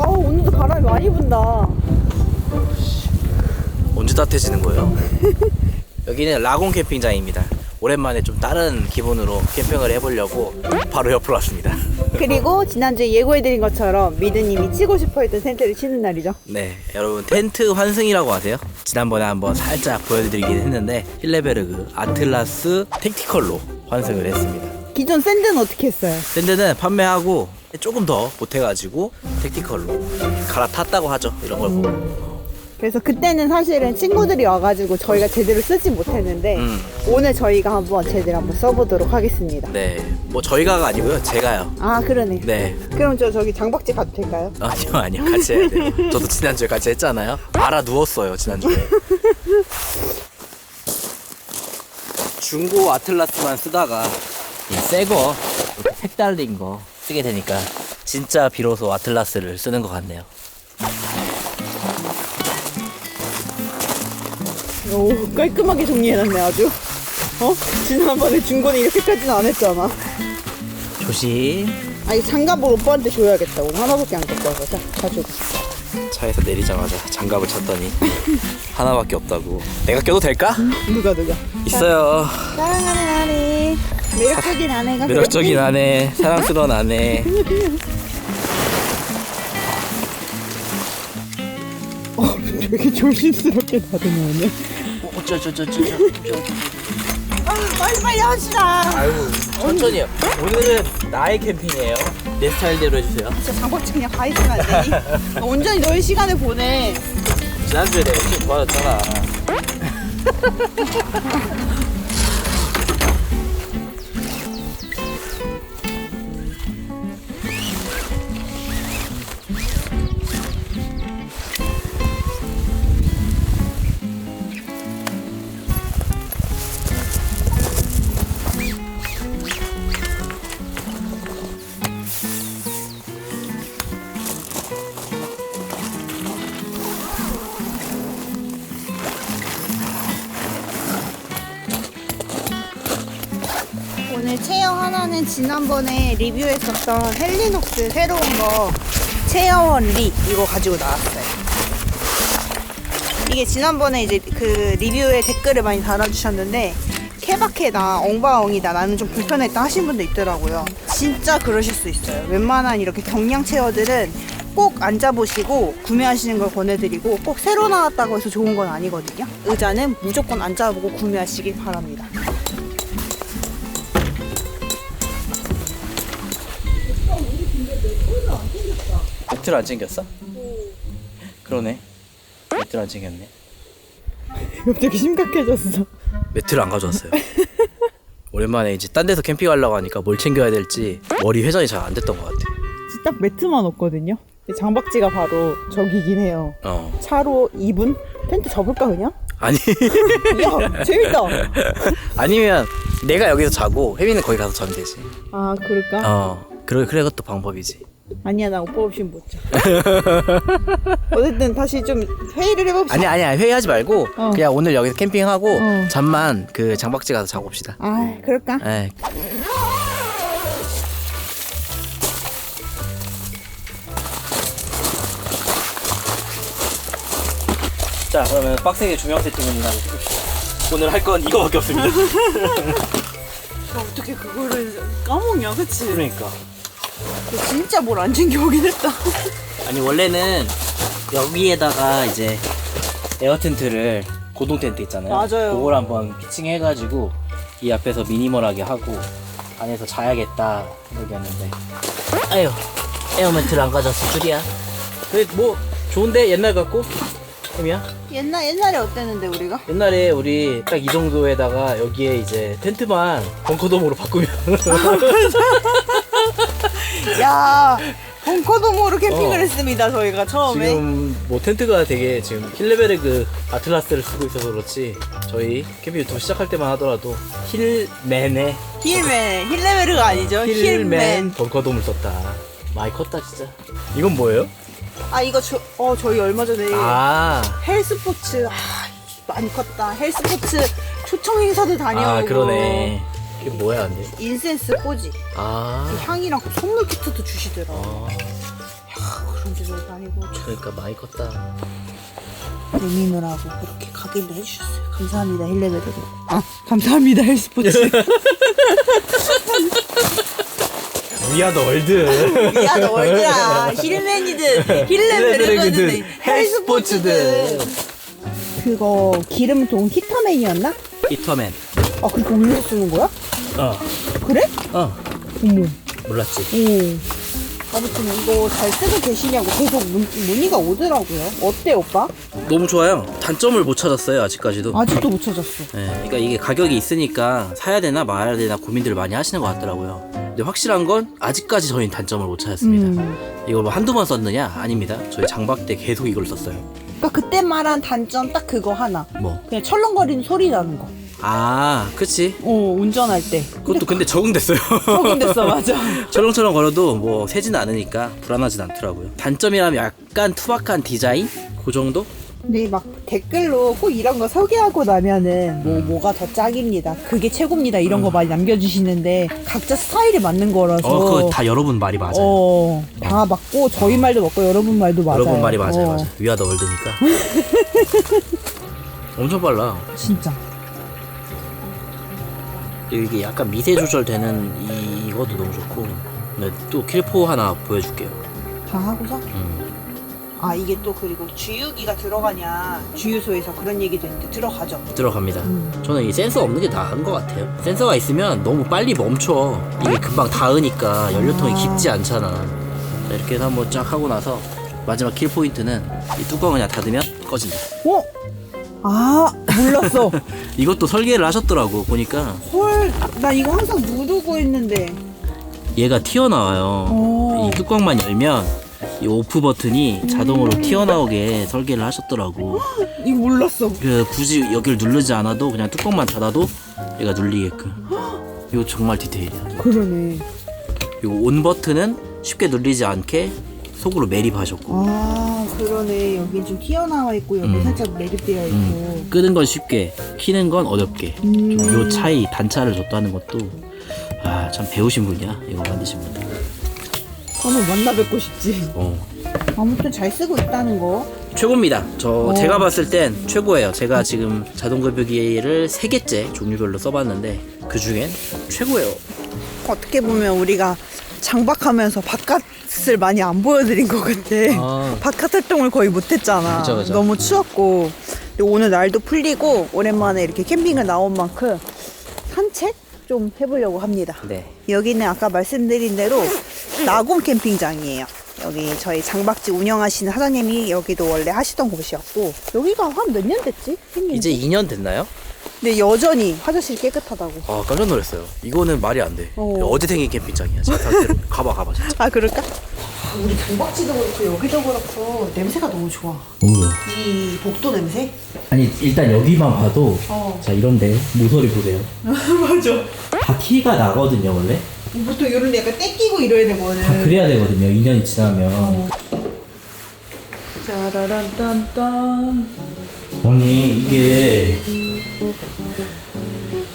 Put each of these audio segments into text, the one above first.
아 오늘도 바람이 많이 분다. 언제 따뜻해지는 거예요? 여기는 라곤 캠핑장입니다. 오랜만에 좀 다른 기분으로 캠핑을 해보려고 바로 옆으로 왔습니다. 그리고 지난주에 예고해드린 것처럼 미드님이 치고 싶어 했던 텐트를 치는 날이죠. 네, 여러분 텐트 환승이라고 하세요. 지난번에 한번 살짝 보여드리긴 했는데 힐레베르그 아틀라스 택티컬로 환승을 했습니다. 기존 샌드는 어떻게 했어요? 샌드는 판매하고 조금 더 보태가지고 택티컬로 갈아탔다고 하죠. 이런 걸 보고. 그래서 그때는 사실은 친구들이 와가지고 저희가 제대로 쓰지 못했는데 음. 오늘 저희가 한번 제대로 한번 써보도록 하겠습니다. 네, 뭐 저희가가 아니고요, 제가요. 아 그러네. 네, 그럼 저 저기 장박지 가도 될까요? 아니요, 아니요, 같이 해야 돼요. 저도 지난주에 같이 했잖아요. 알아 누웠어요, 지난주에. 중고 아틀라스만 쓰다가 새거 색 달린 거 쓰게 되니까 진짜 비로소 아틀라스를 쓰는 것 같네요. 오 깔끔하게 정리해놨네 아주. 어? 지난번에 중고는 이렇게까지는 안 했잖아. 조심. 아 이 장갑을 오빠한테 줘야겠다. 오늘 하나밖에 안 갖고 와서 자 가지고. 차에서 내리자마자 장갑을 찾더니 하나밖에 없다고. 내가 껴도 될까? 누가 누가? 있어요. 사랑하는 아내. 매력적인 아내가. 매력적인 아내, 사랑스러운 아내. 어, 되게 조심스럽게 다듬어네. 어쩌저저저. 아, 빨리 빨리 합시다. 아유 천천히요. 오늘은 나의 캠핑이에요. 내 스타일대로 해주세요. 진짜 장박지 그냥 가 있으면 안 되니? 온전히 너의 시간을 보내. 지난주에 내가 좀 도와줬잖아. 지난번에 리뷰했었던 헬리녹스 새로운 거 체어원 리 이거 가지고 나왔어요. 이게 지난번에 이제 그 리뷰에 댓글을 많이 달아주셨는데 케바케다 엉바엉이다 나는 좀 불편했다 하신 분도 있더라고요. 진짜 그러실 수 있어요. 웬만한 이렇게 경량 체어들은 꼭 앉아보시고 구매하시는 걸 권해드리고 꼭 새로 나왔다고 해서 좋은 건 아니거든요. 의자는 무조건 앉아보고 구매하시길 바랍니다. 매트를 안 챙겼어? 그러네. 매트를 안 챙겼네. 갑자기 심각해졌어. 매트를 안 가져왔어요. 오랜만에 이제 딴 데서 캠핑 가려고 하니까 뭘 챙겨야 될지 머리 회전이 잘 안 됐던 것 같아. 딱 매트만 없거든요. 장박지가 바로 저기긴 해요. 어. 차로 2분? 텐트 접을까 그냥? 아니 야 재밌다. 아니면 내가 여기서 자고 혜민은 거기 가서 자면 되지. 아 그럴까? 어. 그래 그래 그것도 방법이지. 아니야 나 오빠 없이 못 자. 어쨌든 다시 좀 회의를 해봅시다. 아니 아니야 회의하지 말고 어. 그냥 오늘 여기서 캠핑하고 어. 잠만 그 장박지 가서 자고 옵시다. 아 그럴까? 에. 자 그러면 빡세게 조명 세팅을 하고 오늘 할 건 이거밖에 없습니다. 어떻게 그거를 까먹냐 그치? 그러니까 진짜 뭘 안 챙겨오긴 했다. 아니 원래는 여기에다가 이제 에어 텐트를 고동 텐트 있잖아요. 맞아요. 그걸 한번 피칭해가지고 이 앞에서 미니멀하게 하고 안에서 자야겠다 생각이었는데 아유 에어 멘트를 안 가져왔어 줄이야. 그래 뭐 좋은데 옛날 같고 혜미야? 옛날 옛날에 어땠는데 우리가? 옛날에 우리 딱 이 정도에다가 여기에 이제 텐트만 벙커돔으로 바꾸면 야 벙커도모로 캠핑을 어. 했습니다 저희가 처음에. 지금 뭐 텐트가 되게 지금 힐레베르그 아틀라스를 쓰고 있어서 그렇지 저희 캠핑 유튜브 시작할 때만 하더라도 힐맨의 힐맨 힐레베르가 아니죠? 힐맨 벙커돔을 썼다 많이 컸다 진짜 이건 뭐예요? 아 이거 저, 어 저희 얼마 전에 아, 헬스포츠 아 많이 컸다 헬스포츠 초청 행사도 다녀오고 아 그러네 이게 뭐야 근데 인센스 꽂이 아, 향이랑 선물 키트도 주시더라 아 야, 그런 손주들도 아니고 그러니까 많이 컸다. 내미느라고 그렇게 각인도 해주셨어요. 감사합니다 힐레베르도. 아 감사합니다 헬스포츠. 위아더 월드. 야 너희들아 힐맨이든 힐레베르거든 헬스포츠든. 그거 기름통 히터맨이었나? 히터맨. 아 그거 올려 쓰는 거야? 어. 그래? 어. 어머. 몰랐지. 오. 아무튼 이거 잘 쓰고 계시냐고 계속 문, 문의가 오더라고요. 어때 오빠? 너무 좋아요. 단점을 못 찾았어요 아직까지도. 아직도 못 찾았어. 네, 그러니까 이게 가격이 있으니까 사야 되나 말아야 되나 고민들을 많이 하시는 것 같더라고요. 근데 확실한 건 아직까지 저희는 단점을 못 찾았습니다. 음. 이걸 뭐 한두 번 썼느냐? 아닙니다. 저희 장박 때 계속 이걸 썼어요. 그러니까 그때 말한 단점 딱 그거 하나. 뭐? 그냥 철렁거리는 소리 나는 거. 아, 그치. 어 운전할 때. 그것도 근데 적응됐어요. 적응됐어 맞아. 철렁철렁 걸어도 뭐 새진 않으니까 불안하진 않더라고요. 단점이라면 약간 투박한 디자인? 그 정도? 근데 막 댓글로 꼭 이런 거 소개하고 나면은 뭐 뭐가 더 짱입니다. 그게 최고입니다. 이런 거 많이 남겨주시는데 각자 스타일에 맞는 거라서. 어, 그거 다 여러분 말이 맞아요. 어, 다 맞고 저희 말도 맞고 여러분 말도 맞아요. 여러분 말이 맞아요, 어, 맞아요. 위아더 월드니까. 엄청 빨라. 진짜. 이게 약간 미세 조절되는 이, 이것도 너무 좋고. 네, 또 킬포 하나 보여줄게요. 다 하고서. 음. 아 이게 또 그리고 주유기가 들어가냐 주유소에서 그런 얘기도 있는데 들어가죠. 들어갑니다. 음. 저는 이 센서 없는 게 나은 것 같아요. 센서가 있으면 너무 빨리 멈춰. 이게 금방 닿으니까 연료통이 아. 깊지 않잖아. 자, 이렇게 해서 한번 쫙 하고 나서 마지막 킬 포인트는 이 뚜껑을 그냥 닫으면 꺼진다. 어? 아 몰랐어. 이것도 설계를 하셨더라고 보니까 헐, 나 이거 항상 누르고 있는데. 얘가 튀어나와요. 오. 이 뚜껑만 열면 이 오프 버튼이 자동으로 튀어나오게 설계를 하셨더라고. 이거 몰랐어. 그 굳이 여기를 누르지 않아도 그냥 뚜껑만 닫아도 얘가 눌리게끔. 이거 정말 디테일이야. 그러네. 요온 버튼은 쉽게 눌리지 않게 속으로 매립하셨고 아 그러네. 여기 좀 튀어나와 있고 여기 음. 살짝 매립되어 있고. 음, 끄는 건 쉽게 키는 건 어렵게 음. 좀요 차이 단차를 줬다는 것도 아 참 배우신 분이야 이거 만드신 분 한번 만나 뵙고 싶지. 어. 아무튼 잘 쓰고 있다는 거. 최고입니다 저 어. 제가 봤을 땐 최고예요 제가 지금 자동급여기를 세 개째 종류별로 써봤는데 그 중엔 최고예요 어떻게 보면 우리가 장박하면서 바깥을 많이 안 보여드린 것 같아. 아. 바깥 활동을 거의 못했잖아. 그죠, 그죠. 너무 추웠고. 근데 오늘 날도 풀리고 오랜만에 이렇게 캠핑을 나온 만큼 산책 좀 해보려고 합니다. 네 여기는 아까 말씀드린 대로 나곰 캠핑장이에요. 여기 저희 장박지 운영하시는 사장님이 여기도 원래 하시던 곳이었고 여기가 한 몇 년 됐지? 생긴 이제 지? 2년 됐나요? 근데 여전히 화장실이 깨끗하다고. 아 깜짝 놀랐어요 이거는 말이 안 돼 어. 어디 생긴 캠핑장이야 상태로 가봐 가봐 진짜 아 그럴까? 우리 장박지도 그렇고 여기도 그렇고 냄새가 너무 좋아. 너무 이 복도 냄새? 아니 일단 여기만 봐도 어. 자 이런데 모서리 보세요 맞아. 다 티가 나거든요 원래 보통 이런 데 약간 떼끼고 이래야 되거든. 다 그래야 되거든요 2년이 지나면 어. 짜라란 딴딴. 아니 이게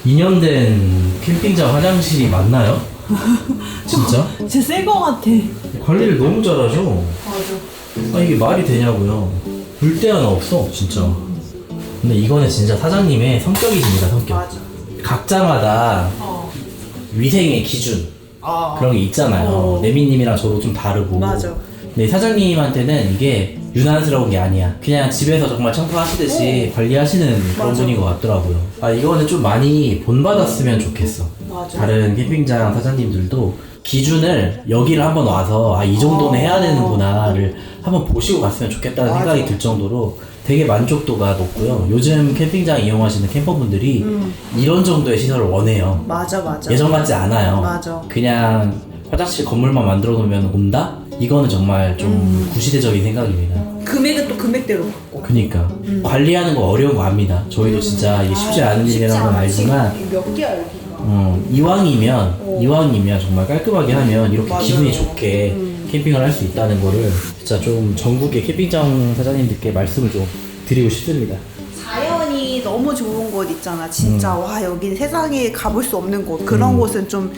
2년 된 캠핑장 화장실이 맞나요? 진짜? 진짜 새거 같아. 관리를 너무 잘하죠 맞아. 아 이게 말이 되냐고요 물때 하나 없어 진짜 근데 이거는 진짜 사장님의 성격이십니다 성격 맞아. 각자마다 어. 위생의 기준 아. 그런 게 있잖아요. 어. 내미님이랑 저도 좀 다르고. 맞아. 근데 사장님한테는 이게 유난스러운 게 아니야. 그냥 집에서 정말 청소하시듯이 관리하시는 그런 어. 맞아. 분인 것 같더라고요. 아, 이거는 좀 많이 본받았으면 좋겠어. 맞아. 다른 캠핑장 사장님들도 기준을 여기를 한번 와서 아, 이 정도는 어. 해야 되는구나를 한번 보시고 갔으면 좋겠다는 맞아. 생각이 들 정도로 되게 만족도가 높고요. 요즘 캠핑장 이용하시는 캠퍼분들이 음. 이런 정도의 시설을 원해요. 맞아 맞아. 예전 같지 않아요. 맞아. 그냥 화장실 건물만 만들어 놓으면 온다? 이거는 정말 좀 음. 구시대적인 생각입니다. 금액은 또 금액대로 받고. 그니까 관리하는 거 어려운 거 압니다. 저희도 진짜 이게 쉽지 않은 일이라는 건 알지만 몇 개야 여기가. 어, 이왕이면 이왕이면 정말 깔끔하게 하면 이렇게 맞아. 기분이 좋게 음. 캠핑을 할 수 있다는 거를 진짜 좀 전국의 캠핑장 사장님들께 말씀을 좀 드리고 싶습니다. 자연이 너무 좋은 곳 있잖아. 진짜 음. 와 여기 세상에 가볼 수 없는 곳. 그런 곳은 좀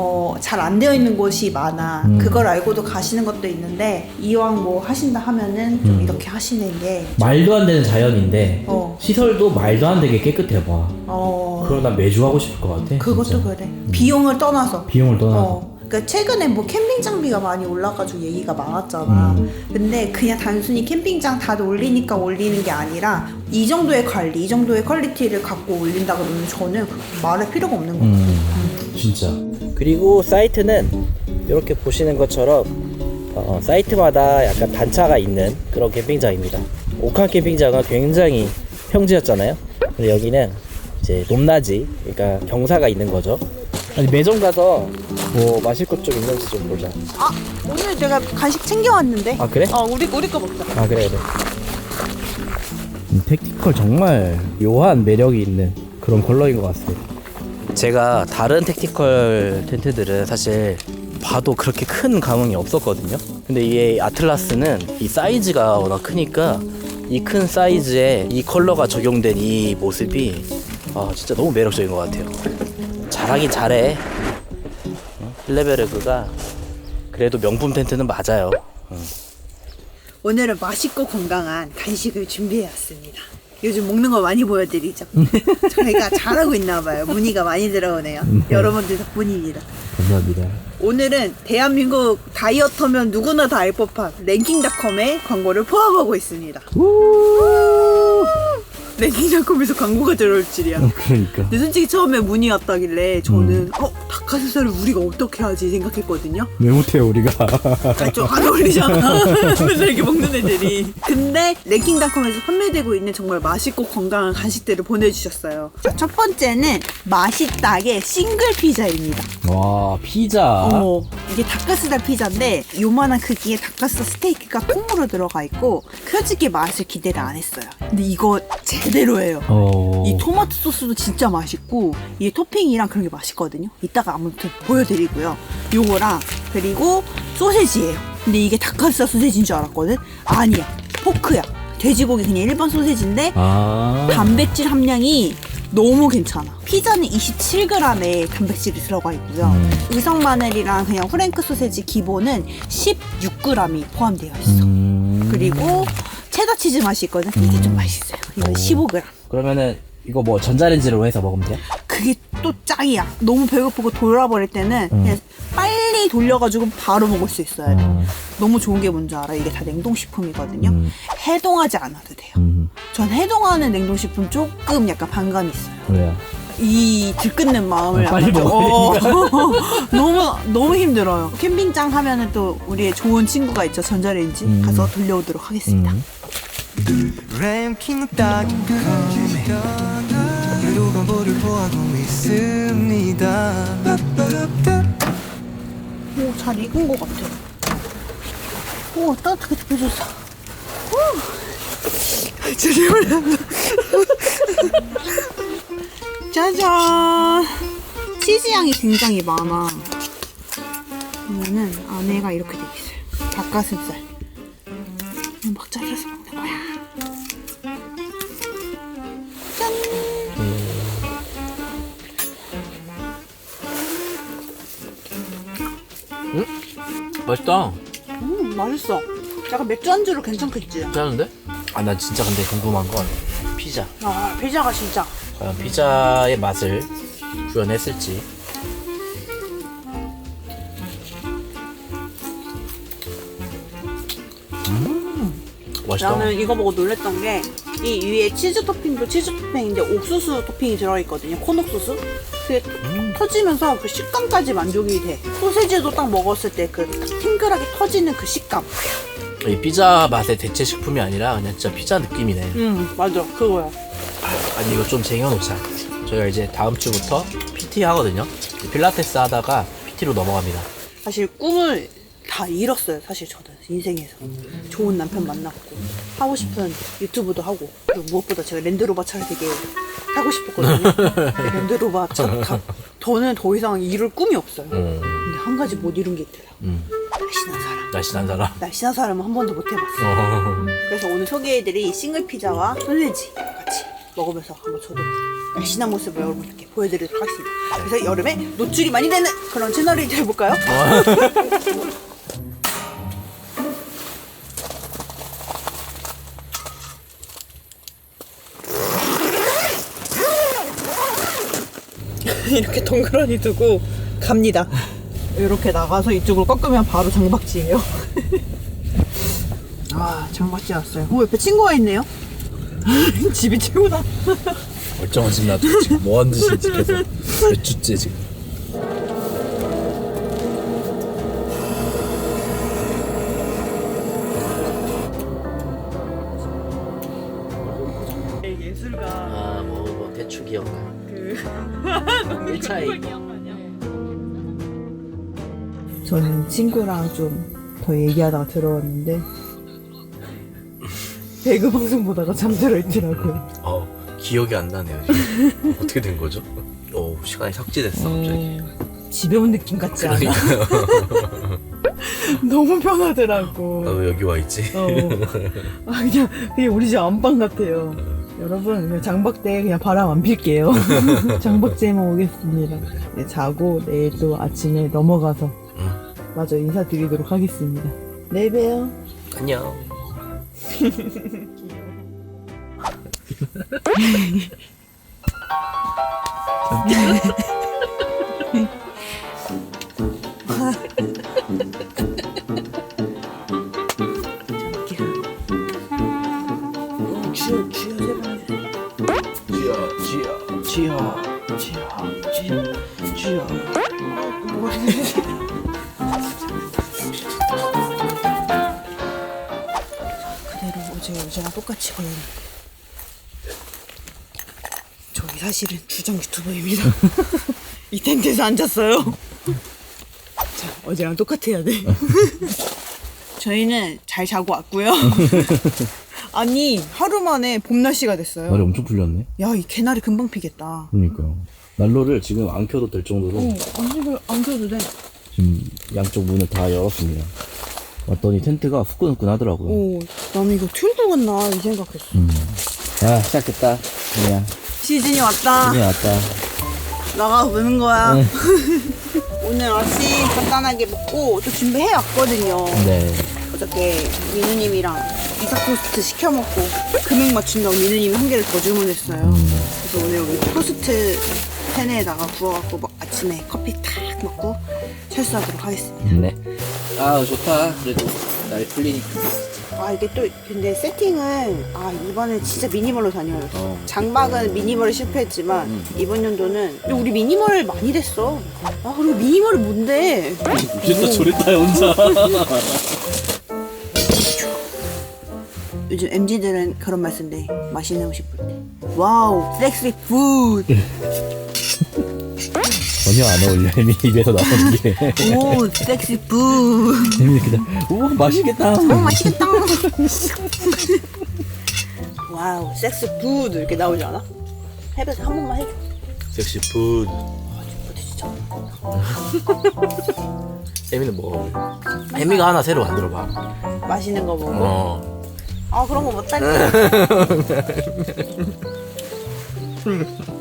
어, 잘 안 되어 있는 곳이 많아. 음. 그걸 알고도 가시는 것도 있는데 이왕 뭐 하신다 하면은 좀 음. 이렇게 하시는 게 말도 안 되는 자연인데 어. 시설도 말도 안 되게 깨끗해 봐. 어, 그럼 난 매주 하고 싶을 것 같아. 그것도 진짜. 그래. 비용을 떠나서. 비용을 떠나서. 어. 그러니까 최근에 뭐 캠핑 장비가 많이 올라가지고 얘기가 많았잖아. 음. 근데 그냥 단순히 캠핑장 다들 올리니까 올리는 게 아니라 이 정도의 관리, 이 정도의 퀄리티를 갖고 올린다 그러면 저는 그 말할 필요가 없는 거 같아요. 음, 진짜. 그리고 사이트는 이렇게 보시는 것처럼 어, 사이트마다 약간 단차가 있는 그런 캠핑장입니다. 옥한 캠핑장은 굉장히 평지였잖아요. 근데 여기는 이제 높낮이, 그러니까 경사가 있는 거죠. 아니 매점 가서 뭐 마실 것 좀 있는지 좀 보자. 아 오늘 내가 간식 챙겨왔는데. 아 그래? 어 우리 우리 거 먹자. 아 그래 그래. 택티컬 정말 묘한 매력이 있는 그런 컬러인 것 같습니다. 제가 다른 택티컬 텐트들은 사실 봐도 그렇게 큰 감흥이 없었거든요. 근데 이 아틀라스는 이 사이즈가 워낙 크니까 이 큰 사이즈에 이 컬러가 적용된 이 모습이 아 진짜 너무 매력적인 것 같아요. 잘하긴 잘해. 어? 힐레베르그가 그래도 명품 텐트는 맞아요. 오늘은 맛있고 건강한 간식을 준비해 왔습니다. 요즘 먹는 거 많이 보여드리죠. 저희가 잘하고 있나 봐요. 문의가 많이 들어오네요. 여러분들 덕분입니다. 감사합니다. 오늘은 대한민국 다이어터면 누구나 다 알 법한 랭킹닷컴의 광고를 포함하고 있습니다. 랭 킹닷컴에서 광고가 들어올 줄이야. 그러니까. 근데 솔직히 처음에 문의 왔다길래 저는 어 닭가슴살을 우리가 어떻게 하지 생각했거든요. 왜 못해요 우리가? 아, 좀안 어울리잖아. 맨날 이렇게 먹는 애들이. 근데 랭킹닷컴에서 판매되고 있는 정말 맛있고 건강한 간식들을 보내주셨어요. 자, 첫 번째는 맛있다게 싱글 피자입니다. 와 피자. 어, 이게 닭가스달 피자인데 요만한 크기의 닭가스 스테이크가 통으로 들어가 있고 솔직히 맛을 기대를 안 했어요. 근데 이거 제 대로예요. 어. 이 토마토 소스도 진짜 맛있고 이 토핑이랑 그런 게 맛있거든요. 이따가 아무튼 보여드리고요. 요거랑 그리고 소세지예요. 근데 이게 닭가스달 소세지인 줄 알았거든. 아니야, 포크야. 돼지고기 그냥 일반 소세지인데 아. 단백질 함량이 너무 괜찮아. 피자는 27g의 단백질이 들어가 있고요. 음. 의성 마늘이랑 그냥 프랭크 소세지 기본은 16g이 포함되어 있어. 음. 그리고 체다 치즈 맛이 있거든. 이게 좀 맛있어요. 이건 오. 15g. 그러면은 이거 뭐 전자레인지로 해서 먹으면 돼? 그게 또 짱이야. 너무 배고프고 돌아버릴 때는 음. 그냥 빨리 돌려가지고 바로 먹을 수 있어야 돼. 음. 너무 좋은 게 뭔지 알아? 이게 다 냉동식품이거든요. 음. 해동하지 않아도 돼요. 음. 전 해동하는 냉동식품 조금 약간 반감이 있어요. 그래요. 이 들끓는 마음을 아, 빨리 약간 좀- 먹어야 어, 너무 너무 힘들어요. 캠핑장 하면은 또 우리의 좋은 친구가 있죠 전자레인지 음. 가서 돌려오도록 하겠습니다. 음. 랭킹 닷컴에 유료 광고를 보하고 있습니다 오, 잘 익은 것 같아. 오, 따뜻하게 데펴줬어. 오, 몰라. 짜잔. 치즈 향이 굉장히 많아. 그러면은 안에가 이렇게 돼 있어요. 닭가슴살. 맛있다. 음, 맛있어. 약간 맥주 안주로 괜찮겠지? 괜찮은데? 아, 난 진짜 근데 궁금한 건 피자. 아, 피자가 진짜. 과연 피자의 맛을 구현했을지. 음, 맛있다. 나는 이거 보고 놀랬던 게 이 위에 치즈 토핑도 치즈 토핑인데 옥수수 토핑이 들어있거든요. 콘옥수수. 음. 터지면서 그 식감까지 만족이 돼. 소세지도 딱 먹었을 때 그 탱글하게 터지는 그 식감. 이 피자 맛의 대체 식품이 아니라 그냥 진짜 피자 느낌이네. 음, 맞아. 그거야. 아니 이거 좀 쟁여놓자. 저희가 이제 다음 주부터 PT 하거든요. 필라테스 하다가 PT로 넘어갑니다. 사실 꿈을 다 잃었어요. 사실 저는 인생에서. 좋은 남편 만났고 하고 싶은 유튜브도 하고 그리고 무엇보다 제가 랜드로버 차를 되게 타고 싶었거든요. 근데 랜드로버 차 타. 저는 더 이상 이룰 꿈이 없어요. 음, 근데 한 가지 못 이룬 게 있더라. 음. 날씬한 사람. 날씬한 사람. 날씬한 사람은 한 번도 못 해봤어. 어. 그래서 오늘 소개해드릴 싱글 피자와 소세지 같이 먹으면서 한번 저도 날씬한 모습을 여러분께 보여드리도록 하겠습니다. 그래서 여름에 노출이 많이 되는 그런 채널이 돼볼까요? 이렇게 동그라니 두고 갑니다. 이렇게 나가서 이쪽으로 꺾으면 바로 장박지예요. 아, 장박지 왔어요. 어, 옆에 친구가 있네요. 집이 최고다. 집 놔두고 지금 뭐 하는 짓인지 계속 몇 주째 지금 친구랑 좀 더 얘기하다가 들어왔는데 배그 방송 보다가 잠들어 있더라고요. 어 기억이 안 나네요 지금. 어떻게 된 거죠? 오 시간이 삭제됐어 갑자기 집에 온 느낌 같지 않아? 그러니까요 너무 편하더라고. 나왜 여기 와 있지? 어. 아, 그냥, 그냥 우리 집 안방 같아요. 여러분, 그냥 장박대 그냥 바람 안 필게요. 장박제만 오겠습니다. 네, 자고 내일 또 아침에 넘어가서 응. 마저 인사드리도록 하겠습니다. 내일 봬요. 안녕 쥐야 쥐야 주여, 어제랑 똑같이 걸렸네. 저희 사실은 주정 유튜버입니다. 이 텐트에서 앉았어요. 자, 어제랑 똑같아야 돼. 저희는 잘 자고 왔고요. 아니, 하루 만에 봄 날씨가 됐어요. 날이 엄청 풀렸네 야, 이 개나리 금방 피겠다. 그러니까요 난로를 지금 안 켜도 될 정도로 어, 안식을 안 켜도 돼. 지금 양쪽 문을 다 열었습니다 왔더니 텐트가 후끈후끈하더라고요 오, 나는 이거 튜브 같나 이 생각했어. 음. 자 시작했다 그냥 시즌이 왔다. 이제 왔다 나가 보는 거야. 오늘 아침 간단하게 먹고 또 준비해 왔거든요. 네 어저께 민우님이랑 이삭 토스트 시켜 먹고 금액 맞춘다고 민우님이 한 개를 더 주문했어요. 그래서 오늘 여기 토스트 팬에다가 구워갖고 뭐 아침에 커피 탁 먹고 철수하도록 하겠습니다. 네. 아, 좋다. 그래도 날 풀리니까. 아 이게 또 근데 세팅을 아 이번에 진짜 미니멀로 다녀요. 어. 장박은 미니멀에 실패했지만 이번 연도는 우리 미니멀 많이 됐어. 아 그리고 미니멀이 뭔데? 진짜 저랬다 혼자 요즘 MZ들은 그런 말 쓴대. 맛있는 음식 볼 때. 와우, 섹시 푸드. 전혀 안 어울려 혜미 입에서 나오는 게 오, 섹시 푸드. 혜미 그냥 오 맛있겠다 오, 맛있겠다. 와우, 섹시 푸드 이렇게 나오지 않아? 해봐서 한 번만 해줘. 섹시 푸드 진짜? 혜미는 뭐 혜미가 하나 새로 만들어봐 맛있는 거 먹어. 어 아 그런 거 못하니. 되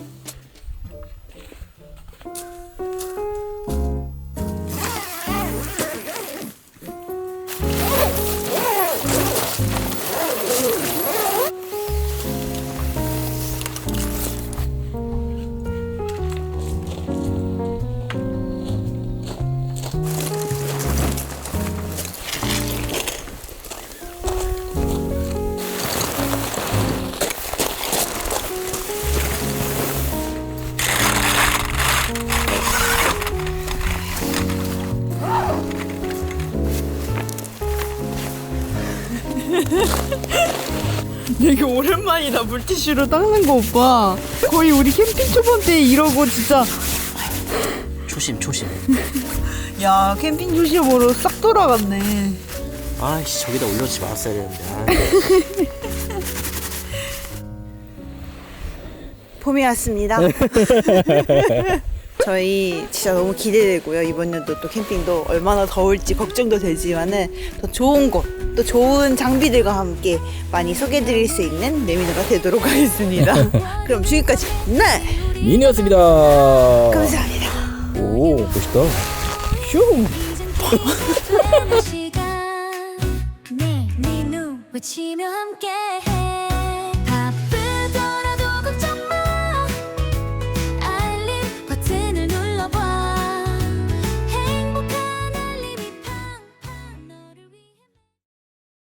오랜만이다 물티슈로 닦는 거 오빠. 거의 우리 캠핑 초반 때 이러고 진짜 초심, 초심. 야 캠핑 조심으로 싹 돌아갔네. 아이씨, 저기다 올려놓지 말았어야 되는데. 아. 봄이 왔습니다. 저희 진짜 너무 기대되고요. 이번 연도 또 캠핑도 얼마나 더울지 걱정도 되지만은 더 좋은 곳, 또 좋은 장비들과 함께 많이 소개해드릴 수 있는 내미너가 되도록 하겠습니다. 그럼 지금까지 네 미니였습니다. 감사합니다. 오 멋있다. 슝. 네, 네 눈, 외치며 함께해